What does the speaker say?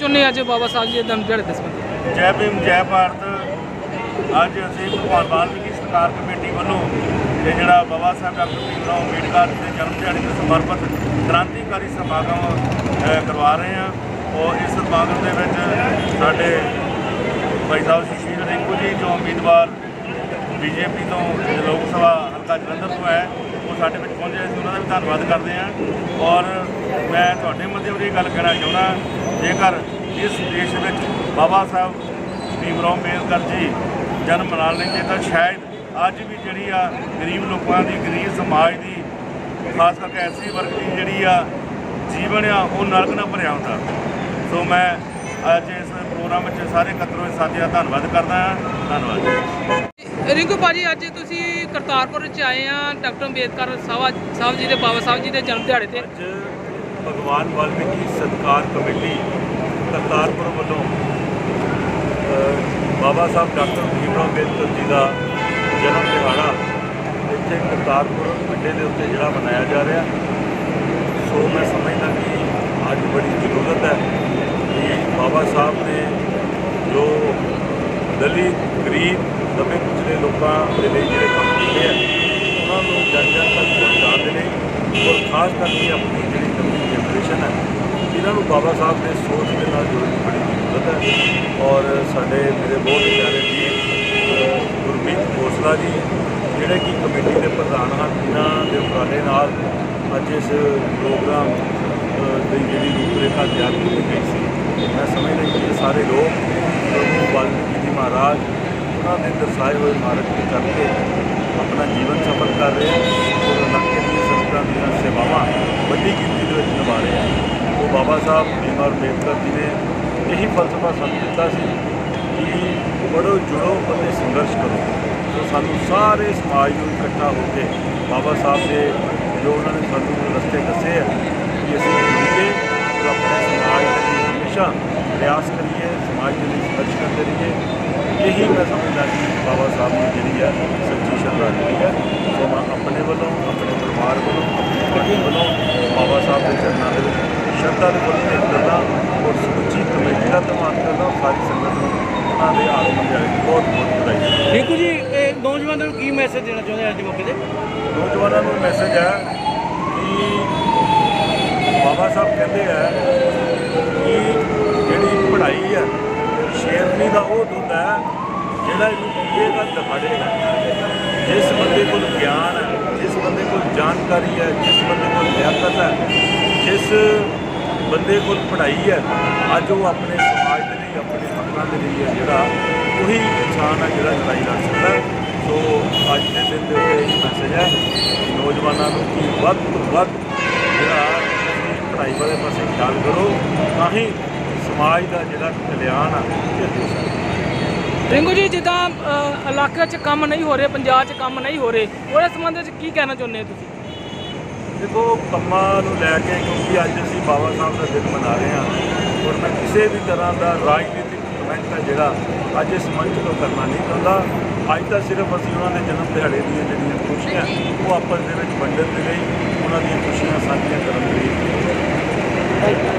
ਚੁਣੇ ਅੱਜ ਬਾਬਾ ਸਾਹਿਬ ਜੀ ਦੇ ਜਨਮ ਦਿਹਾੜੇ ਦੇ ਜੈ ਭੀਮ, ਜੈ ਭਾਰਤ। ਅੱਜ ਅਸੀਂ ਭਗਵਾਨ ਵਾਲਮੀਕੀ ਸਰਕਾਰ ਕਮੇਟੀ ਵੱਲੋਂ ਇਹ ਜਿਹੜਾ ਬਾਬਾ ਸਾਹਿਬ ਡਾਕਟਰ ਭੀਮਰਾਓ ਅੰਬੇਡਕਰ ਦੇ ਜਨਮ ਦਿਹਾੜੇ ਨੂੰ ਸਮਰਪਿਤ ਕ੍ਰਾਂਤੀਕਾਰੀ ਸਮਾਗਮ ਕਰਵਾ ਰਹੇ ਹਾਂ। ਔਰ ਇਸ ਸਮਾਗਮ ਦੇ ਵਿੱਚ ਸਾਡੇ ਭਾਈ ਸਾਹਿਬ ਸ਼ਸ਼ੀਰ ਰਿੰਕੂ ਜੀ ਜੋ ਉਮੀਦਵਾਰ ਬੀਜੇਪੀ ਤੋਂ ਲੋਕ ਸਭਾ ਹਲਕਾ ਜਲੰਧਰ ਤੋਂ ਹੈ, ਉਹ ਸਾਡੇ ਵਿੱਚ ਪਹੁੰਚੇ। ਅਸੀਂ ਉਹਨਾਂ ਦਾ ਵੀ ਧੰਨਵਾਦ ਕਰਦੇ ਹਾਂ। ਔਰ ਮੈਂ ਤੁਹਾਡੇ ਮਾਧਿਅਮ ਦੀ ਇਹ ਗੱਲ ਕਹਿਣਾ ਚਾਹੁੰਦਾ ਜੇਕਰ ਇਸ ਦੇਸ਼ ਵਿੱਚ ਬਾਬਾ ਸਾਹਿਬ ਭੀਮਰਾਓ ਅੰਬੇਦਕਰ ਜੀ ਜਨਮ ਮਨਾ ਲੈਂਦੇ ਤਾਂ ਸ਼ਾਇਦ ਅੱਜ ਵੀ ਜਿਹੜੀ ਆ ਗਰੀਬ ਲੋਕਾਂ ਦੀ ਗਰੀਬ ਸਮਾਜ ਦੀ ਖਾਸ ਕਰਕੇ ਐਸੀ ਵਰਗ ਦੀ ਜਿਹੜੀ ਆ ਜੀਵਨ ਆ ਉਹ ਨਰਕ ਨਾਲ ਭਰਿਆ ਹੁੰਦਾ। ਸੋ ਮੈਂ ਅੱਜ ਇਸ ਪ੍ਰੋਗਰਾਮ ਵਿੱਚ ਸਾਰੇ ਇਕੱਤਰ ਹੋਏ ਸਾਥੀਆਂ ਦਾ ਧੰਨਵਾਦ ਕਰਦਾ ਹਾਂ। ਧੰਨਵਾਦ। ਰਿੰਕੂ ਭਾਜੀ ਅੱਜ ਤੁਸੀਂ ਕਰਤਾਰਪੁਰ ਚ ਆਏ ਆ ਡਾਕਟਰ ਅੰਬੇਦਕਰ ਸਾਹਿਬ ਸਾਹਿਬ ਜੀ ਦੇ ਬਾਬਾ ਸਾਹਿਬ ਜੀ ਦੇ ਜਨਮ ਦਿਹਾੜੇ ਤੇ। ਅੱਜ ਭਗਵਾਨ ਵਾਲਮੀਕੀ ਸਤਕਾਰ ਕਮੇਟੀ ਕਰਤਾਰਪੁਰ ਵੱਲੋਂ ਬਾਬਾ ਸਾਹਿਬ ਡਾਕਟਰ ਭੀਮਰਾਓ ਅੰਬੇਦਕਰ ਜੀ ਦਾ ਜਨਮ ਦਿਹਾੜਾ ਇੱਥੇ ਕਰਤਾਰਪੁਰ ਅੱਡੇ ਦੇ ਉੱਤੇ ਜਿਹੜਾ ਮਨਾਇਆ ਜਾ ਰਿਹਾ। ਸੋ ਮੈਂ ਸਮਝਦਾ ਕਿ ਅੱਜ ਬੜੀ ਜ਼ਰੂਰਤ ਹੈ ਕਿ ਬਾਬਾ ਸਾਹਿਬ ਨੇ ਜੋ ਦਲਿਤ, ਗਰੀਬ ਦਬੇ ਕੁਚਲੇ ਲੋਕਾਂ ਦੇ ਲਈ ਜਿਹੜੇ ਕੰਮ ਕੀਤੇ ਆ ਉਹਨਾਂ ਨੂੰ ਜਨ ਜਨ ਤੱਕ ਪਹੁੰਚਾਉਣ ਦੇ ਲਈ ਔਰ ਖਾਸ ਕਰਕੇ ਆਪਣੀ ਜਿਹੜੀ ਹੈ। ਇਹਨਾਂ ਨੂੰ ਬਾਬਾ ਸਾਹਿਬ ਦੇ ਸੋਚ ਦੇ ਨਾਲ ਜੋੜਨ ਦੀ ਬੜੀ ਜ਼ਰੂਰਤ ਹੈ। ਔਰ ਸਾਡੇ ਮੇਰੇ ਬਹੁਤ ਪਿਆਰੇ ਜੀ ਗੁਰਮੀਤ ਖੋਸਲਾ ਜੀ, ਜਿਹੜੇ ਕਿ ਕਮੇਟੀ ਦੇ ਪ੍ਰਧਾਨ ਹਨ, ਇਹਨਾਂ ਦੇ ਉਪਰਾਲੇ ਨਾਲ ਅੱਜ ਇਸ ਪ੍ਰੋਗਰਾਮ ਦੀ ਜਿਹੜੀ ਰੂਪਰੇਖਾ ਤਿਆਰ ਕੀਤੀ ਗਈ ਸੀ। ਮੈਂ ਸਮਝਦਾ ਕਿ ਇਹ ਸਾਰੇ ਲੋਕ, ਪ੍ਰਭੂ ਵਾਲਮੀਕੀ ਜੀ ਮਹਾਰਾਜ, ਉਹਨਾਂ ਦੇ ਦਰਸਾਏ ਹੋਏ ਮਾਰਗ ਤੇ ਚੱਲ ਕੇ ਆਪਣਾ ਜੀਵਨ ਸਫਲ ਕਰ ਰਹੇ ਹਨ। ਦੀਆਂ ਸੰਗਤਾਂ ਦੀਆਂ ਸੇਵਾਵਾਂ ਵੱਡੀ ਗਿਣਤੀ ਦੇ ਵਿੱਚ ਨਿਭਾ ਰਹੇ ਹਨ ਉਹ ਬਾਬਾ ਸਾਹਿਬ ਭੀਮ ਔਰ ਅੰਬੇਦਕਰ ਜੀ ਨੇ ਇਹੀ ਫਲਸਫਾ ਸਾਨੂੰ ਦਿੱਤਾ ਸੀ ਕਿ ਪੜੋ ਜੁੜੋ ਅਤੇ ਸੰਘਰਸ਼ ਕਰੋ ਸੋ ਸਾਨੂੰ ਸਾਰੇ ਸਮਾਜ ਨੂੰ ਇਕੱਠਾ ਹੋ ਕੇ ਬਾਬਾ ਸਾਹਿਬ ਦੇ ਜੋ ਉਹਨਾਂ ਨੇ ਸਾਨੂੰ ਰਸਤੇ ਦੱਸੇ ਆ ਕਿ ਅਸੀਂ ਜੁੜੀਏ ਔਰ ਆਪਣੇ ਸਮਾਜ ਦੇ ਲਈ ਹਮੇਸ਼ਾ ਪ੍ਰਯਾਸ ਕਰੀਏ ਸਮਾਜ ਦੇ ਲਈ ਸੰਘਰਸ਼ ਕਰਦੇ ਰਹੀਏ ਇਹੀ ਮੈਂ ਸਮਝਦਾ ਕਿ ਬਾਬਾ ਸਾਹਿਬ ਨੂੰ ਜਿਹੜੀ ਹੈ ਸੱਚੀ ਸ਼ਰਧਾਂਜਲੀ ਹੈ ਸੋ ਮੈਂ ਆਪਣੇ ਵੱਲੋਂ ਆਪਣੇ ਪਰਿਵਾਰ ਵੱਲੋਂ ਆਪਣੀ ਪਾਰਟੀ ਵੱਲੋਂ ਬਾਬਾ ਸਾਹਿਬ ਦੇ ਚਰਨਾਂ ਦੇ ਵਿੱਚ ਸ਼ਰਧਾ ਦੇ ਭੇਟ ਕਰਦਾ ਔਰ ਸਮੁੱਚੀ ਕਮੇਟੀ ਦਾ ਧੰਨਵਾਦ ਕਰਦਾ ਸਾਰੀ ਸੰਗਤ ਨੂੰ ਉਹਨਾਂ ਦੇ ਆਗਮਨ ਦੀ ਬਹੁਤ ਬਹੁਤ ਵਧਾਈ ਰਿੰਕੂ ਜੀ ਇਹ ਨੌਜਵਾਨਾਂ ਨੂੰ ਕੀ ਮੈਸੇਜ ਦੇਣਾ ਚਾਹੁੰਦੇ ਅੱਜ ਦੇ ਮੌਕੇ ਤੇ? ਨੌਜਵਾਨਾਂ ਨੂੰ ਮੈਸੇਜ ਹੈ ਕਿ ਬਾਬਾ ਸਾਹਿਬ ਕਹਿੰਦੇ ਆ ਕਿ ਜਿਹੜੀ ਪੜ੍ਹਾਈ ਹੈ ਸ਼ੇਰਨੀ ਦਾ ਉਹ ਦੁੱਧ ਹੈ ਜਿਹੜਾ ਇਹਨੂੰ ਪੀਏਗਾ ਦਫਾੜੇਗਾ ਜਿਸ ਬੰਦੇ ਕੋਲ ਗਿਆਨ ਹੈ ਜਿਸ ਬੰਦੇ ਕੋਲ ਜਾਣਕਾਰੀ ਹੈ ਜਿਸ ਬੰਦੇ ਕੋਲ ਲਿਆਕਤ ਹੈ ਜਿਸ ਬੰਦੇ ਕੋਲ ਪੜ੍ਹਾਈ ਹੈ, ਅੱਜ ਉਹ ਆਪਣੇ ਸਮਾਜ ਦੇ ਲਈ, ਆਪਣੇ ਹੱਕਾਂ ਦੇ ਲਈ ਹੈ, ਜਿਹੜਾ ਉਹੀ ਇਨਸਾਨ ਹੈ, ਜਿਹੜਾ ਲੜਾਈ ਲੜ ਸਕਦਾ ਸੋ ਅੱਜ ਦੇ ਦਿਨ ਦੇ ਉੱਤੇ ਇਹ ਮੈਸੇਜ ਹੈ, ਨੌਜਵਾਨਾਂ ਨੂੰ ਕਿ ਵੱਧ ਤੋਂ ਵੱਧ ਜਿਹੜਾ ਪੜ੍ਹਾਈ ਵਾਲੇ ਪਾਸੇ ਖਿਆਲ ਕਰੋ, ਤਾਂ ਹੀ ਸਮਾਜ ਦਾ ਜਿਹੜਾ ਕਲਿਆਣ ਆ, ਇਹ ਹੋ ਸਕਦਾ ਰਿੰਕੂ ਜੀ, ਜਿੱਦਾਂ ਇਲਾਕੇ 'ਚ ਕੰਮ ਨਹੀਂ ਹੋ ਰਹੇ, ਪੰਜਾਬ 'ਚ ਕੰਮ ਨਹੀਂ ਹੋ ਰਹੇ, ਉਹਦੇ ਸੰਬੰਧ ਵਿੱਚ ਕੀ ਕਹਿਣਾ ਚਾਹੁੰਦੇ ਹੋ ਤੁਸੀਂ? ਦੇਖੋ, ਕੰਮਾਂ ਨੂੰ ਲੈ ਕੇ ਕਿਉਂਕਿ ਅੱਜ ਅਸੀਂ ਬਾਬਾ ਸਾਹਿਬ ਦਾ ਦਿਨ ਮਨਾ ਰਹੇ ਹਾਂ ਔਰ ਮੈਂ ਕਿਸੇ ਵੀ ਤਰ੍ਹਾਂ ਦਾ ਰਾਜਨੀਤਿਕ ਕਮੈਂਟ ਹੈ ਜਿਹੜਾ ਅੱਜ ਇਸ ਮੰਚ ਤੋਂ ਕਰਨਾ ਨਹੀਂ ਚਾਹੁੰਦਾ। ਅੱਜ ਤਾਂ ਸਿਰਫ ਅਸੀਂ ਉਹਨਾਂ ਦੇ ਜਨਮ ਦਿਹਾੜੇ ਦੀਆਂ ਜਿਹੜੀਆਂ ਖੁਸ਼ੀਆਂ, ਉਹ ਆਪਸ ਦੇ ਵਿੱਚ ਵੰਡਣ ਦੇ ਲਈ ਉਹਨਾਂ ਦੀਆਂ ਖੁਸ਼ੀਆਂ ਸਾਂਝੀਆਂ ਕਰਨ ਦੇ ਲਈ।